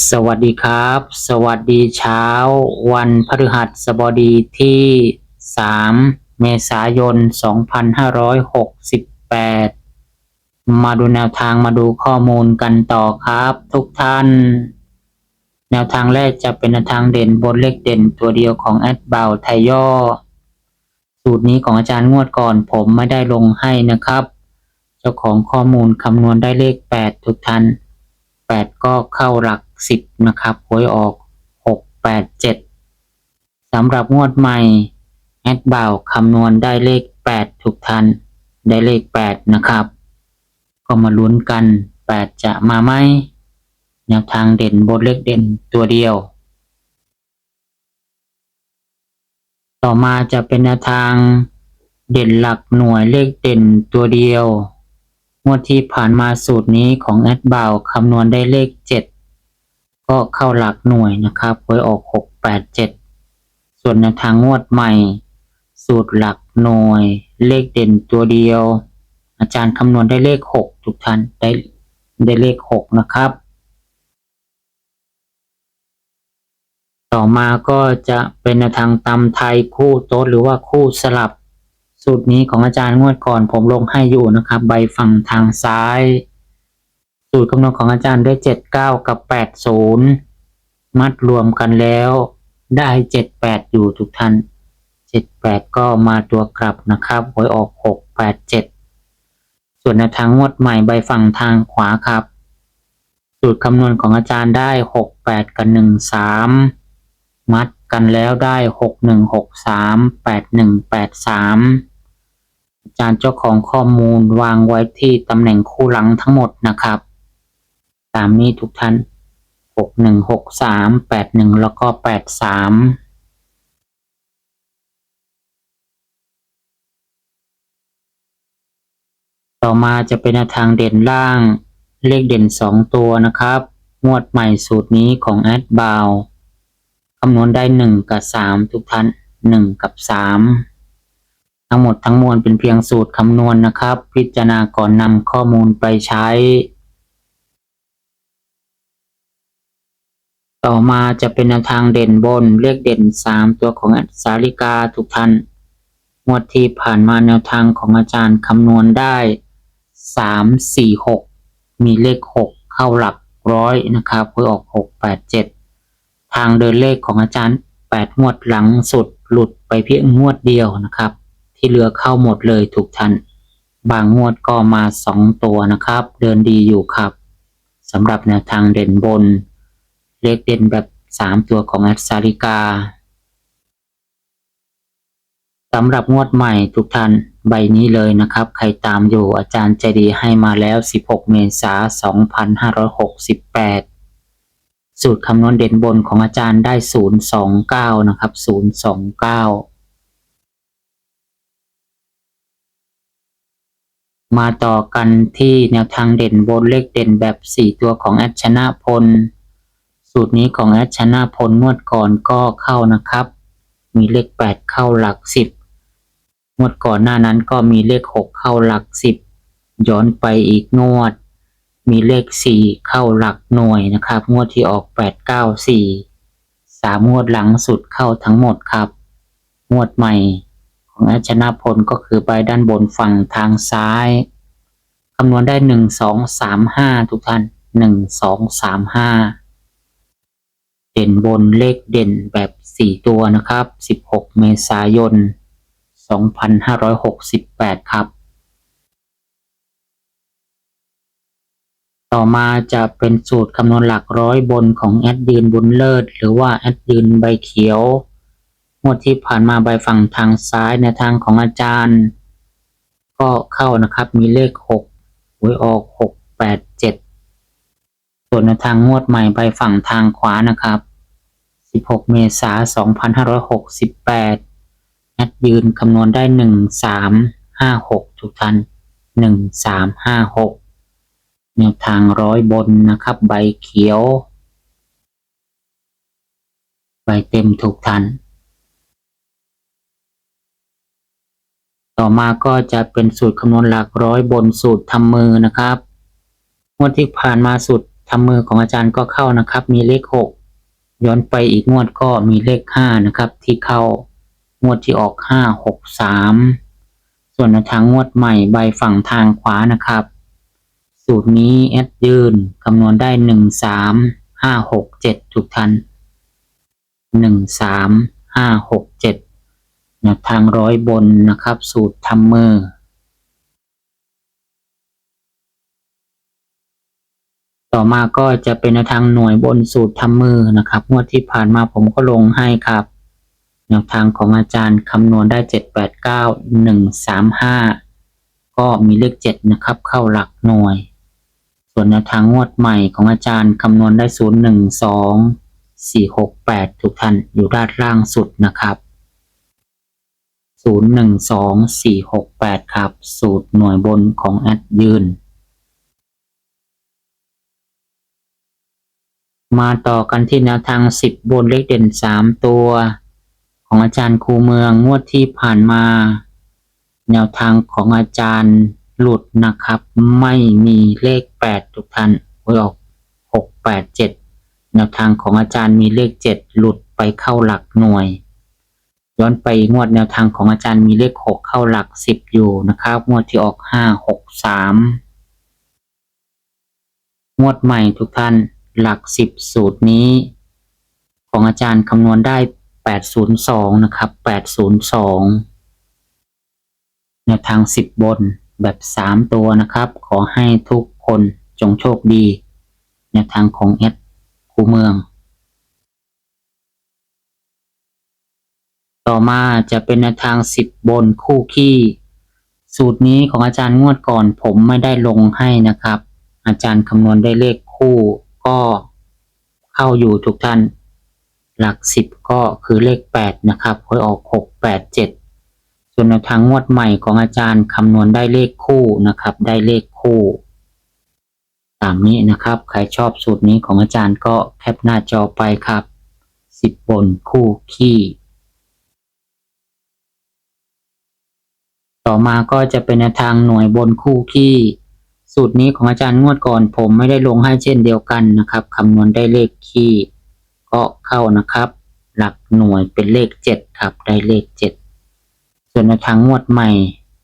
สวัสดีครับ สวัสดีเช้า วันพฤหัสบดีที่ 3 เมษายน 2568 มาดูแนวทางมาดูข้อมูลกันต่อครับ ทุกท่าน แนวทางแรกจะเป็นแนวทางเด่นบนเลขเด่นตัวเดียวของแอดบาไทยย่อ สูตรนี้ของอาจารย์งวดก่อนผมไม่ได้ลงให้นะครับ เจ้าของข้อมูลคำนวณได้เลข 8 ทุกท่าน8ก็เข้าหลัก 10นะครับหวยออก6 8 7สำหรับงวดใหม่แอดบ่าวคำนวณได้เลข8ทุกท่านได้เลข8นะครับ ก็มาลุ้นกัน8จะมาไหมแนวทางเด่นบนเลขเด่นตัวเดียว ต่อมาจะเป็นแนวทางเด่นหลักหน่วยเลขเด่นตัวเดียวงวดที่ผ่านมาสูตรนี้ของแอดบ่าวคำนวณได้เลข7 ก็เข้าหลักหน่วยนะครับหวยออก6 8 7ส่วนแนทางงวดใหม่ สูตรหลักหน่วย เลขเด่นตัวเดียว อาจารย์คำนวณได้เลข6ทุกท่านได้ได้เลข6นะครับ ต่อมาก็จะเป็นแนทางตำไทยคู่โต๊ดหรือว่าคู่สลับ สูตรนี้ของอาจารย์งวดก่อนผมลงให้อยู่นะครับ ใบฝั่งทางซ้าย สูตรคำนวณของอาจารย์ได้เจ็ดเก้ากับแปดศูนย์มัดรวมกันแล้วได้เจ็ดแปดอยู่ทุกท่านเจ็ดแปดก็มาตัวกลับนะครับหวยออกหกแปดเจ็ดส่วนในทางงวดใหม่ใบฝั่งทางขวาครับ สูตรคำนวณของอาจารย์ได้หกแปดกับหนึ่งสามมัดกันแล้วได้หกหนึ่งหกสามแปดหนึ่งแปดสามอาจารย์เจ้าของข้อมูลวางไว้ที่ตำแหน่งคู่หลังทั้งหมดนะครับ ตามนี้ทุกท่านหกหนึ่งหกสามแปดหนึ่งแล้วก็แปดสามต่อมาจะเป็นทางเด่นล่าง เลขเด่นสองตัวนะครับ งวดใหม่สูตรนี้ของแอดบาวคำนวณได้หนึ่งกับสามทุกท่านหนึ่งกับสามทั้งหมดทั้งมวลเป็นเพียงสูตรคำนวณนะครับ พิจารณาก่อนนำข้อมูลไปใช้ ต่อมาจะเป็นแนวทางเด่นบนเลขเด่นสามตัวของอสาลิกาทุกท่านงวดที่ผ่านมาแนวทางของอาจารย์คำนวณได้สามสี่หกมีเลขหกเข้าหลักร้อยนะครับเพื่อออกหกแปดเจ็ดทางเดินเลขของอาจารย์แปดงวดหลังสุดหลุดไปเพียงงวดเดียวนะครับ ที่เหลือเข้าหมดเลยทุกท่านบางงวดก็มาสองตัวนะครับ เดินดีอยู่ครับสำหรับแนวทางเด่นบน เลขเด่นแบบสามตัวของอัสาริกาสำหรับงวดใหม่ทุกท่านใบนี้เลยนะครับ ใครตามอยู่อาจารย์ใจดีให้มาแล้ว 16 เมษายน2568สูตรคำนวณเด่นบนของอาจารย์ได้ 029 นะครับ 029 มาต่อกันที่แนวทางเด่นบนเลขเด่นแบบ 4 ตัวของแอดชนะพล สูตรนี้ของแอดชนะพลงวดก่อนก็เข้านะครับ มีเลข 8 เข้าหลัก 10 งวดก่อนหน้านั้นก็มีเลข 6 เข้าหลัก 10 ย้อนไปอีกงวด มีเลข 4 เข้าหลักหน่วยนะครับ งวดที่ออก 8 9 4สามงวดหลังสุดเข้าทั้งหมดครับ งวดใหม่ของอาชนะพลก็คือใบด้านบนฝั่งทางซ้ายคำนวณได้หนึ่งสองสามห้าทุกท่านหนึ่งสองสามห้า เด่นบนเลขเด่นแบบสี่ตัวนะครับสิบหกเมษายนสองพันห้าร้อยหกสิบแปดครับ ต่อมาจะเป็นสูตรคำนวณหลักร้อยบนของแอดยืนบุญเลิศ หรือว่าแอดยืนใบเขียวงวดที่ผ่านมาใบฝั่งทางซ้ายในทางของอาจารย์ ก็เข้านะครับมีเลขหกหวยออกหกแปด ส่วนในทางงวดใหม่ไปฝั่งทางขวานะครับ 16 เมษายน 2568แอดยืนคำนวณได้1356ทุกท่าน1356แนวทางร้อยบนนะครับ ใบเขียว ใบเต็มทุกท่านต่อมาก็จะเป็นสูตรคำนวณหลักร้อยบนสูตรทำมือนะครับงวดที่ผ่านมาสูตร ทำมือของอาจารย์ก็เข้านะครับ มีเลขหกย้อนไปอีกงวดก็มีเลขห้านะครับ ที่เข้างวดที่ออกห้าหกสามส่วนทางงวดใหม่ใบฝั่งทางขวานะครับ สูตรนี้แอดยืนคำนวณได้หนึ่งสามห้าหกเจ็ดทุกท่านหนึ่งสามห้าหกเจ็ดแนวทางร้อยบนนะครับ สูตรทำมือ ต่อมาก็จะเป็นแนวทางหน่วยบนสูตรทำมือนะครับงวดที่ผ่านมาผมก็ลงให้ครับแนวทางของอาจารย์คำนวณได้เจ็ดแปดเก้าหนึ่งสามห้าก็มีเลขเจ็ดนะครับ เข้าหลักหน่วย ส่วนแนวทางงวดใหม่ของอาจารย์คำนวณได้ศูนย์หนึ่งสองสี่หกแปดทุกท่านอยู่ด้านล่างสุดนะครับศูนย์หนึ่งสองสี่หกแปดครับ สูตรหน่วยบนของแอดยืน มาต่อกันที่แนวทาง 10 บนเลขเด่น 3 ตัว ของอาจารย์ครูเมืองงวดที่ผ่านมา แนวทางของอาจารย์หลุดนะครับ ไม่มีเลข 8 ทุกท่านหวยออก 6 8 7 แนวทางของอาจารย์มีเลข 7 หลุดไปเข้าหลักหน่วย ย้อนไปงวดแนวทางของอาจารย์มีเลข 6 เข้าหลัก 10 อยู่นะครับ งวดที่ออก 5 6 3 งวดใหม่ทุกท่าน หลักสิบสูตรนี้ ของอาจารย์คำนวณได้แปดศูนย์สองนะครับแปดศูนย์สองแนวทางสิบบนแบบสามตัวนะครับ ขอให้ทุกคนจงโชคดี แนวทางของเอสคูเมือง ต่อมาจะเป็นแนวทางสิบบนคู่ขี้สูตรนี้ของอาจารย์งวดก่อนผมไม่ได้ลงให้นะครับ อาจารย์คำนวณได้เลขคู่ ก็เข้าอยู่ทุกท่าน หลักสิบก็คือเลขแปดนะครับหวยออกหกแปดเจ็ดส่วนทางงวดใหม่ของอาจารย์คำนวณได้เลขคู่นะครับ ได้เลขคู่ตามนี้นะครับ ใครชอบสูตรนี้ของอาจารย์ก็แคปหน้าจอไปครับสิบบนคู่ขี้ต่อมาก็จะเป็นทางหน่วยบนคู่ขี้ สูตรนี้ของอาจารย์งวดก่อน ผมไม่ได้ลงให้เช่นเดียวกันนะครับคำนวณได้เลขคี่ก็เข้านะครับ หลักหน่วยเป็นเลขเจ็ดครับ ได้เลขเจ็ดส่วนในวทางงวดใหม่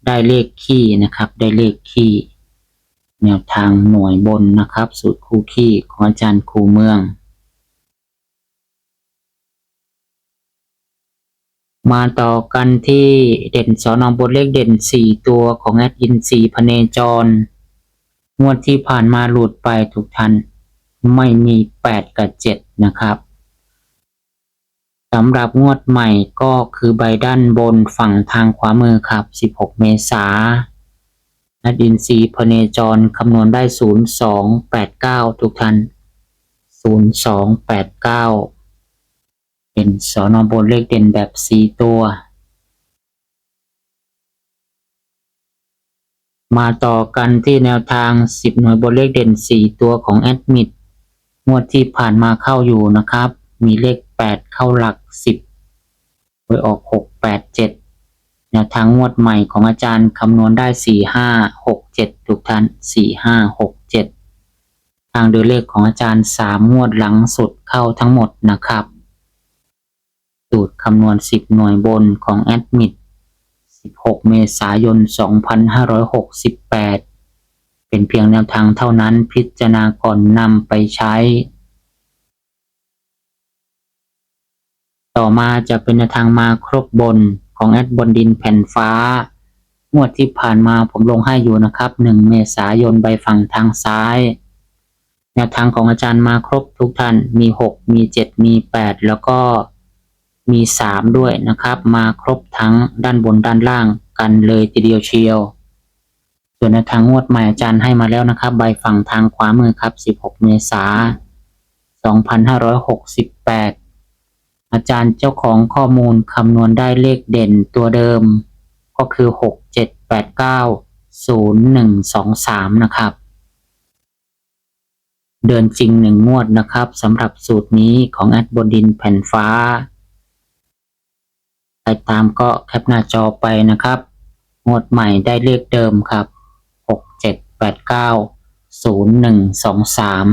ได้เลขคี่นะครับ ได้เลขคี่แนวทางหน่วยบนนะครับ สูตรคู่คี่ของอาจารย์ครูเมือง มาต่อกันที่เด่นสอนอบนเลขเด่นสี่ตัวของแอดยินสีพเนจร งวดที่ผ่านมาหลุดไปทุกท่านไม่มีแปดกับเจ็ดนะครับสำหรับงวดใหม่ก็คือใบด้านบนฝั่งทางขวามือครับ 16 เมษานัดอินทรีพเนจรคำนวณได้ 0289 ทุกท่าน 0289 เป็นสอนอบนเลขเด่นแบบ 4 ตัว มาต่อกันที่แนวทาง 10 หน่วยบนเลขเด่น 4 ตัวของแอดมิดงวดที่ผ่านมาเข้าอยู่นะครับ มีเลข 8 เข้าหลัก 10โดยออก 6 8 7 แนวทางงวดใหม่ของอาจารย์คำนวณได้ 4 5 6 7 ทุกท่าน 4 5 6 7 ทางโดยเลขของอาจารย์ 3 งวดหลังสุดเข้าทั้งหมดนะครับ สูตรคำนวณ 10 หน่วยบนของแอดมิด 16 เมษายน 2568 เป็นเพียงแนวทางเท่านั้นพิจารณาก่อนนำไปใช้ ต่อมาจะเป็นแนวทางมาครบบนของแอดบนดินแผ่นฟ้างวดที่ผ่านมาผมลงให้อยู่นะครับ 1 เมษายนใบฝั่งทางซ้าย แนวทางของอาจารย์มาครบทุกท่านมี 6 มี 7 มี 8 แล้วก็ มี 3 ด้วยนะครับ มาครบทั้งด้านบนด้านล่างกันเลยทีเดียวเชียว ส่วนทางงวดใหม่อาจารย์ให้มาแล้วนะครับ ใบฝั่งทางขวามือครับ 16 เมษายน2568อาจารย์เจ้าของข้อมูลคำนวณได้เลขเด่นตัวเดิม ก็คือ 6 7 8 9 0 1 2 3 นะครับ เดินจริงหนึ่งงวดนะครับสำหรับสูตรนี้ของแอดบนดินแผ่นฟ้า รตามก็แคปหน้าจอไปนะครับ งวดใหม่ได้เลขเดิมครับหกเจ็ดแปดเก้าศูนย์หนึ่งสองสาม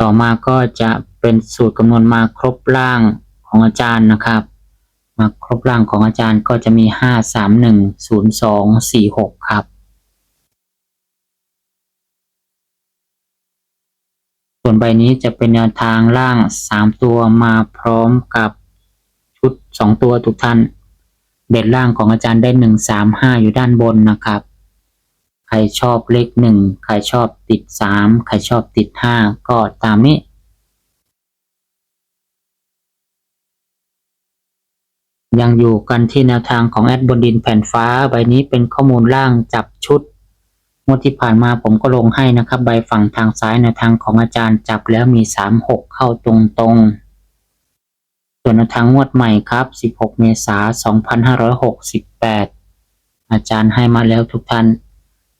ต่อมาก็จะเป็นสูตรคำนวณมาครบล่างของอาจารย์นะครับ มาครบล่างของอาจารย์ก็จะมีห้าสามหนึ่งศูนย์สองสี่หกครับ ส่วนใบนี้จะเป็นแนวทางล่างสามตัวมาพร้อมกับชุดสองตัวทุกท่าน เด็ดล่างของอาจารย์ได้หนึ่งสามห้าอยู่ด้านบนนะครับ ใครชอบเลขหนึ่งใครชอบติดสามใครชอบติดห้าก็ตามนี้ยังอยู่กันที่แนวทางของแอดบนดินแผ่นฟ้า ใบนี้เป็นข้อมูลล่างจับชุด งวดที่ผ่านมาผมก็ลงให้นะครับ ใบฝั่งทางซ้ายแนวทางของอาจารย์จับแล้วมีสามหกเข้าตรงๆ ส่วนแนวทางงวดใหม่ครับ 16 เมษายน 2568 อาจารย์ให้มาแล้วทุกท่าน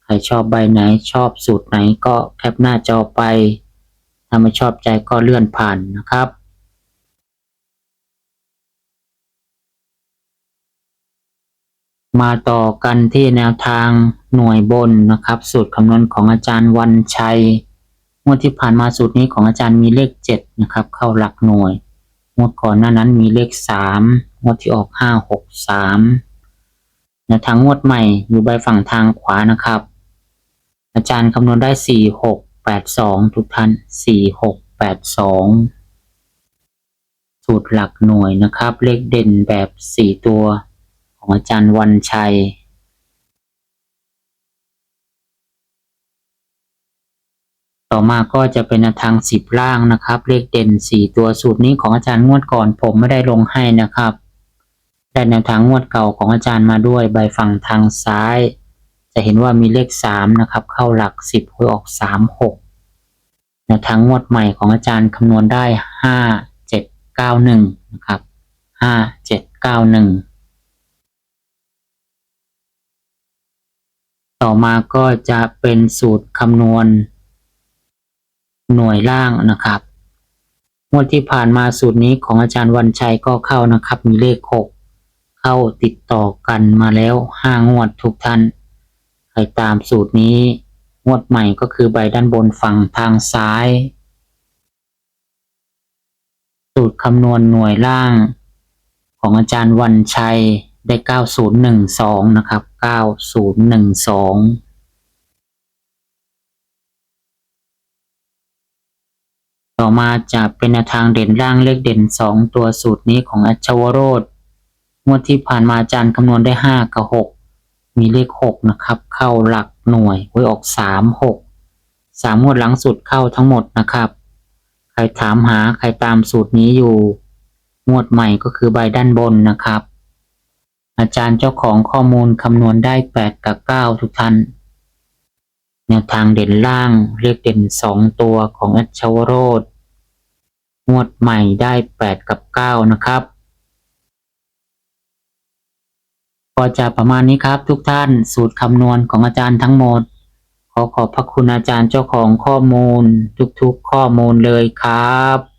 ใครชอบใบไหนชอบสูตรไหนก็แคปหน้าจอไป ถ้าไม่ชอบใจก็เลื่อนผ่านนะครับมาต่อกันที่แนวทาง หน่วยบนนะครับ สูตรคำนวณของอาจารย์วันชัยงวดที่ผ่านมาสูตรนี้ของอาจารย์มีเลขเจ็ดนะครับ เข้าหลักหน่วยงวดก่อนหน้านั้นมีเลขสามงวดที่ออกห้าหกสามแนวทางงวดใหม่อยู่ใบฝั่งทางขวานะครับ อาจารย์คำนวณได้สี่หกแปดสองทุกท่านสี่หกแปดสองสูตรหลักหน่วยนะครับ เลขเด่นแบบสี่ตัวของอาจารย์วันชัย ต่อมาก็จะเป็นทางสิบล่างนะครับ เลขเด่นสี่ตัวสูตรนี้ของอาจารย์งวดก่อนผมไม่ได้ลงให้นะครับได้แนวทางงวดเก่าของอาจารย์มาด้วยใบฝั่งทางซ้าย จะเห็นว่ามีเลขสามนะครับ เข้าหลักสิบหวยออกสามหกแนวทางงวดใหม่ของอาจารย์คำนวณได้ห้าเจ็ดเก้าหนึ่งนะครับห้าเจ็ดเก้าหนึ่งต่อมาก็จะเป็นสูตรคำนวณ หน่วยล่างนะครับ งวดที่ผ่านมาสูตรนี้ของอาจารย์วันชัยก็เข้านะครับ มีเลขหกเข้าติดต่อกันมาแล้วห้างวดทุกท่านใครตามสูตรนี้ งวดใหม่ก็คือใบด้านบนฝั่งทางซ้าย สูตรคำนวณหน่วยล่าง ของอาจารย์วันชัยได้ 9012 นะครับ 9012 ต่อมาจะเป็นแนวทางเด่นล่างเลขเด่น 2 ตัวสูตรนี้ของอัชวโรธงวดที่ผ่านมาอาจารย์คำนวณได้ 5 กับ 6 มีเลข 6 นะครับ เข้าหลักหน่วยไว้ออก 3 6 3งวดหลังสุดเข้าทั้งหมดนะครับ ใครถามหาใครตามสูตรนี้อยู่งวดใหม่ก็คือใบด้านบนนะครับ อาจารย์เจ้าของข้อมูลคำนวณได้ 8 กับ 9 ทุกท่านแนวทางเด่นล่างเรียกเด่น 2 ตัวของอัชวโรธ งวดใหม่ได้8กับ9นะครับ ก็จะประมาณนี้ครับทุกท่านสูตรคำนวณของอาจารย์ทั้งหมด ขอขอบพระคุณอาจารย์เจ้าของข้อมูล ทุกๆข้อมูลเลยครับ